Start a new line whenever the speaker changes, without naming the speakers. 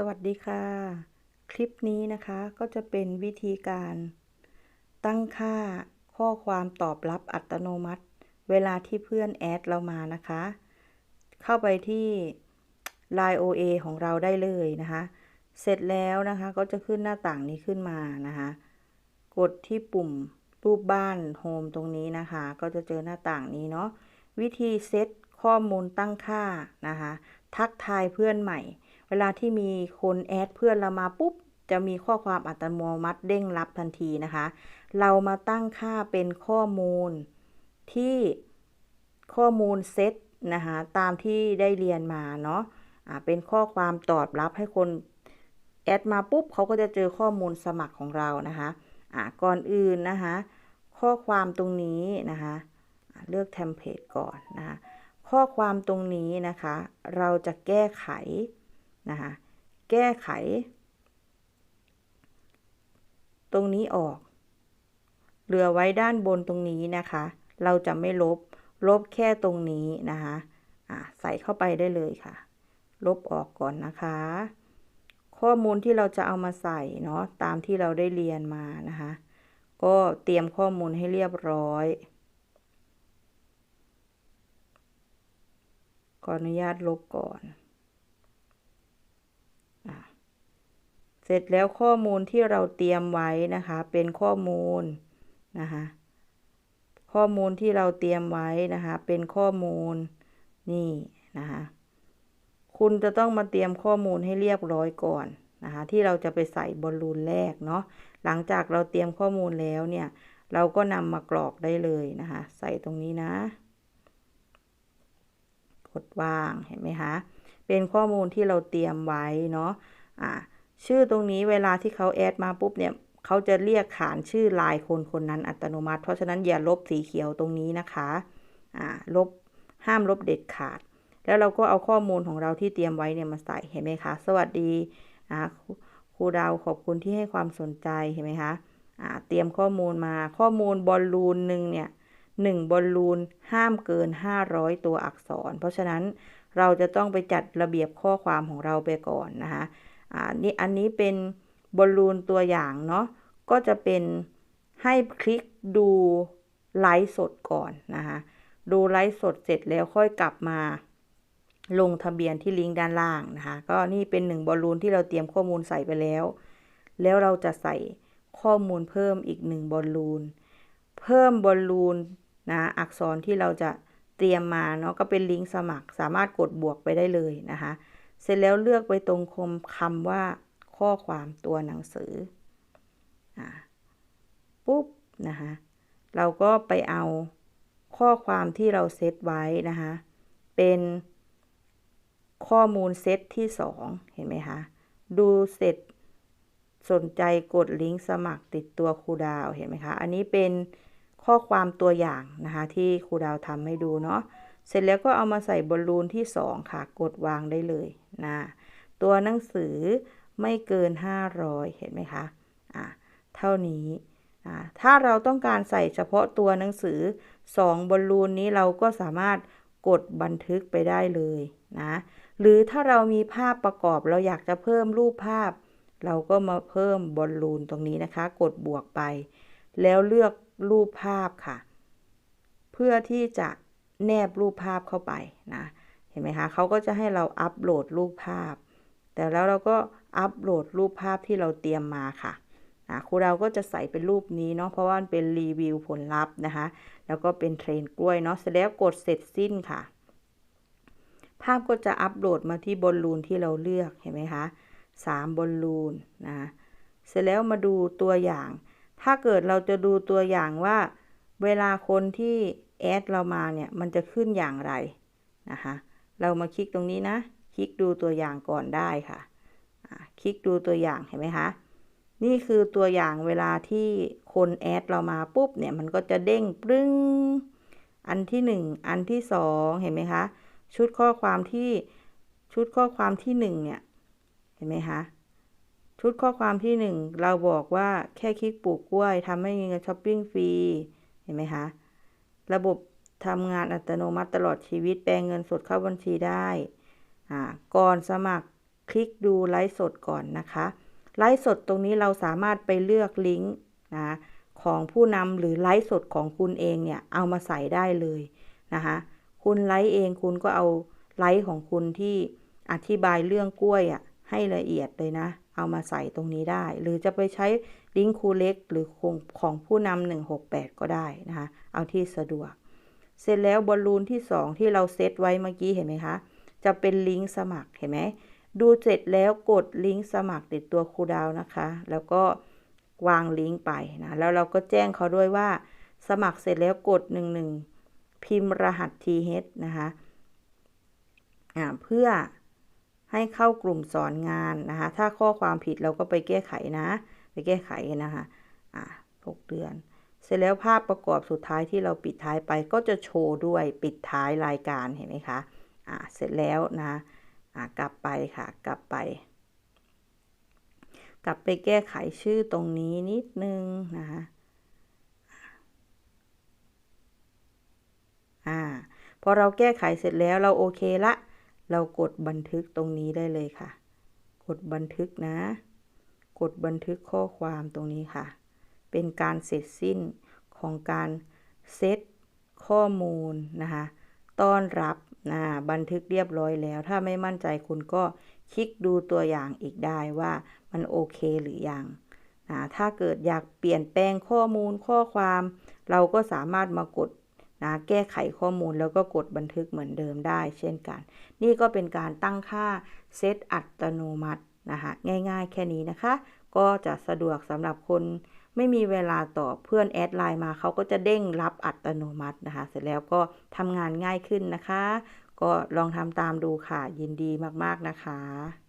สวัสดีค่ะ คลิปนี้นะคะก็จะเป็นวิธีการตั้งค่าข้อความตอบรับอัตโนมัติ เวลาที่เพื่อนแอดเรามานะคะ เข้าไปที่ Line OA ของเราได้เลยนะคะ เสร็จแล้วนะคะก็จะขึ้นหน้าต่างนี้ขึ้นมานะคะ กดที่ปุ่มรูปบ้านโฮมตรงนี้นะคะ ก็จะเจอหน้าต่างนี้เนาะวิธีเซตข้อมูลตั้งค่านะคะ ทักทายเพื่อนใหม่ เวลาที่มีคนแอดเพื่อนเรามาปุ๊บ จะมีข้อความอัตโนมัติเด้งรับทันทีนะคะ เรามาตั้งค่าเป็นข้อมูลที่ข้อมูลเซตนะคะตามที่ได้เรียนมาเนาะะเป็นข้อความตอบรับให้คนแอดมาปุ๊บเขาก็จะเจอข้อมูลสมัครของเรานะคะะก่อนอื่นนะคะข้อความตรงนี้นะคะะเลือกเทมเพลตก่อนนะคะข้อความตรงนี้นะคะ เราจะแก้ไข นะคะแก้ไข ตรงนี้ออก เหลือไว้ด้านบนตรงนี้นะคะ เราจะไม่ลบ ลบแค่ตรงนี้นะคะะใส่เข้าไปได้เลยค่ะ ลบออกก่อนนะคะ ข้อมูลที่เราจะเอามาใส่เนาะตามที่เราได้เรียนมานะคะ ก็เตรียมข้อมูลให้เรียบร้อยขออนุญาตลบก่อน เสร็จแล้วข้อมูลที่เราเตรียมไว้นะคะ เป็นข้อมูลนะคะ ข้อมูลที่เราเตรียมไว้นะคะ เป็นข้อมูลนี่นะคะ คุณจะต้องมาเตรียมข้อมูลให้เรียบร้อยก่อนนะคะ ที่เราจะไปใส่บอลลูนแรกเนาะ หลังจากเราเตรียมข้อมูลแล้วเนี่ย เราก็นำมากรอกได้เลยนะคะ ใส่ตรงนี้นะ กดวางเห็นไหมคะ เป็นข้อมูลที่เราเตรียมไว้เนาะ อ่า ชื่อตรงนี้เวลาที่เขาแอดมาปุ๊บเนี่ยเขาจะเรียกขานชื่อลายคนคนนั้นอัตโนมัติ เพราะฉะนั้นอย่าลบสีเขียวตรงนี้นะคะอ่าลบห้ามลบเด็ดขาด แล้วเราก็เอาข้อมูลของเราที่เตรียมไว้เนี่ยมาใส่เห็นไหมคะ สวัสดีอ่าครูดาวขอบคุณที่ให้ความสนใจเห็นไหมคะอ่าเตรียมข้อมูลมาข้อมูลบอลลูนหนึ่งเนี่ยหนึ่งบอลลูนห้ามเกิน 500 ตัวอักษร เพราะฉะนั้นเราจะต้องไปจัดระเบียบข้อความของเราไปก่อนนะคะ อ่านี่อันนี้เป็นบอลลูนตัวอย่างเนาะก็จะเป็นให้คลิกดูไลฟ์สดก่อนนะคะดูไลฟ์สดเสร็จแล้วค่อยกลับมา ลงทะเบียนที่ลิงก์ด้านล่างนะคะก็นี่เป็นหนึ่งบอลลูนที่เราเตรียมข้อมูลใส่ไปแล้ว แล้วเราจะใส่ข้อมูลเพิ่มอีกหนึ่งบอลลูนเพิ่มบอลลูนนะอักษรที่เราจะเตรียมมาเนาะก็เป็นลิงก์สมัครสามารถกดบวกไปได้เลยนะคะ เสร็จแล้วเลือกไปตรงคมคำว่าข้อความตัวหนังสืออปุ๊บนะคะเราก็ไปเอาข้อความที่เราเซตไว้นะคะเป็นข้อมูลเซตที่2เห็นไหมคะ ดูเสร็จสนใจกดลิงก์สมัครติดตัวครูดาวเห็นไหมคะ อันนี้เป็นข้อความตัวอย่างนะคะที่ครูดาวทำให้ดูเนาะ เสร็จแล้วก็เอามาใส่บอลลูนที่ 2 ค่ะ กดวางได้เลย นะตัวหนังสือไม่เกิน 500 เห็นไหมคะอ่าเท่านี้อ่าถ้าเราต้องการใส่เฉพาะตัวหนังสือ 2 บอลลูนนี้เราก็สามารถกดบันทึกไปได้เลยนะหรือถ้าเรามีภาพประกอบเราอยากจะเพิ่มรูปภาพ เราก็มาเพิ่มบอลลูนตรงนี้นะคะ กดบวกไป แล้วเลือกรูปภาพค่ะ เพื่อที่จะแนบรูปภาพเข้าไปนะ ไหมคะเขาก็จะให้เราอัปโหลดรูปภาพ แต่แล้วเราก็อัปโหลดรูปภาพที่เราเตรียมมาค่ะนะครูเราก็จะใส่เป็นรูปนี้เนาะเพราะว่าเป็นรีวิวผลลัพธ์นะคะ แล้วก็เป็นเทรนกล้วยเนาะเสร็จแล้วกดเสร็จสิ้นค่ะ ภาพก็จะอัปโหลดมาที่บอลลูนที่เราเลือกเห็นไหมคะสามบอลลูนนะเสร็จแล้วมาดูตัวอย่าง ถ้าเกิดเราจะดูตัวอย่างว่า เวลาคนที่แอดเรามาเนี่ยมันจะขึ้นอย่างไรนะคะ เรามาคลิกตรงนี้นะ คลิกดูตัวอย่างก่อนได้ค่ะ คลิกดูตัวอย่างเห็นไหมคะ นี่คือตัวอย่างเวลาที่คนแอดเรามาปุ๊บเนี่ยมันก็จะเด้งปรึ้ง อันที่หนึ่งอันที่สองเห็นไหมคะ ชุดข้อความที่ชุดข้อความที่หนึ่งเนี่ย เห็นไหมคะ ชุดข้อความที่หนึ่งเราบอกว่าแค่คลิกปลูกกล้วยทำให้มีเงินช้อปปิ้งฟรี เห็นไหมคะ ระบบ ทำงานอัตโนมัติตลอดชีวิต แปลงเงินสดเข้าบัญชีได้ ก่อนสมัครคลิกดูไลฟ์สดก่อนนะคะ ไลฟ์สดตรงนี้เราสามารถไปเลือกลิงก์นะของผู้นำหรือไลฟ์สดของคุณเองเนี่ย เอามาใส่ได้เลยนะคะคุณไลฟ์เองคุณก็เอาไลฟ์ของคุณที่อธิบายเรื่องกล้วยอะให้ละเอียดเลยนะ เอามาใส่ตรงนี้ได้ หรือจะไปใช้ลิงก์คูเล็กหรือของของผู้นำ168 ก็ได้นะคะ เอาที่สะดวก เสร็จแล้วบอลลูนที่ 2 ที่เราเซตไว้เมื่อกี้เห็นไหมคะ จะเป็นลิงก์สมัครเห็นไหม ดูเสร็จแล้วกดลิงก์สมัครติดตัวครูดาวนะคะ แล้วก็วางลิงก์ไปนะ แล้วเราก็แจ้งเขาด้วยว่า สมัครเสร็จแล้วกด 11 พิมพ์รหัส TH นะคะเพื่อให้เข้ากลุ่มสอนงานนะคะ ถ้าข้อความผิดเราก็ไปแก้ไขนะ ไปแก้ไขนะคะอ่า6เดือน เสร็จแล้วภาพประกอบสุดท้ายที่เราปิดท้ายไปก็จะโชว์ด้วยปิดท้ายรายการเห็นไหมคะอ่าเสร็จแล้วนะอ่ากลับไปค่ะกลับไป กลับไปแก้ไขชื่อตรงนี้นิดนึงนะคะอ่าพอเราแก้ไขเสร็จแล้วเราโอเคละ เรากดบันทึกตรงนี้ได้เลยค่ะ กดบันทึกนะ กดบันทึกข้อความตรงนี้ค่ะ เป็นการเสร็จสิ้นของการเซตข้อมูลนะคะ ต้อนรับนะบันทึกเรียบร้อยแล้ว ถ้าไม่มั่นใจคุณก็คลิกดูตัวอย่างอีกได้ว่ามันโอเคหรือยังนะถ้าเกิดอยากเปลี่ยนแปลงข้อมูลข้อความ เราก็สามารถมากดนะแก้ไขข้อมูลแล้วก็กดบันทึกเหมือนเดิมได้ เช่นกัน นี่ก็เป็นการตั้งค่าเซตอัตโนมัตินะคะง่ายๆแค่นี้นะคะ ก็จะสะดวกสำหรับคน ไม่มีเวลาตอบเพื่อนแอดไลน์มาเขาก็จะเด้งรับอัตโนมัตินะคะ เสร็จแล้วก็ทำงานง่ายขึ้นนะคะ ก็ลองทำตามดูค่ะ ยินดีมากๆนะคะ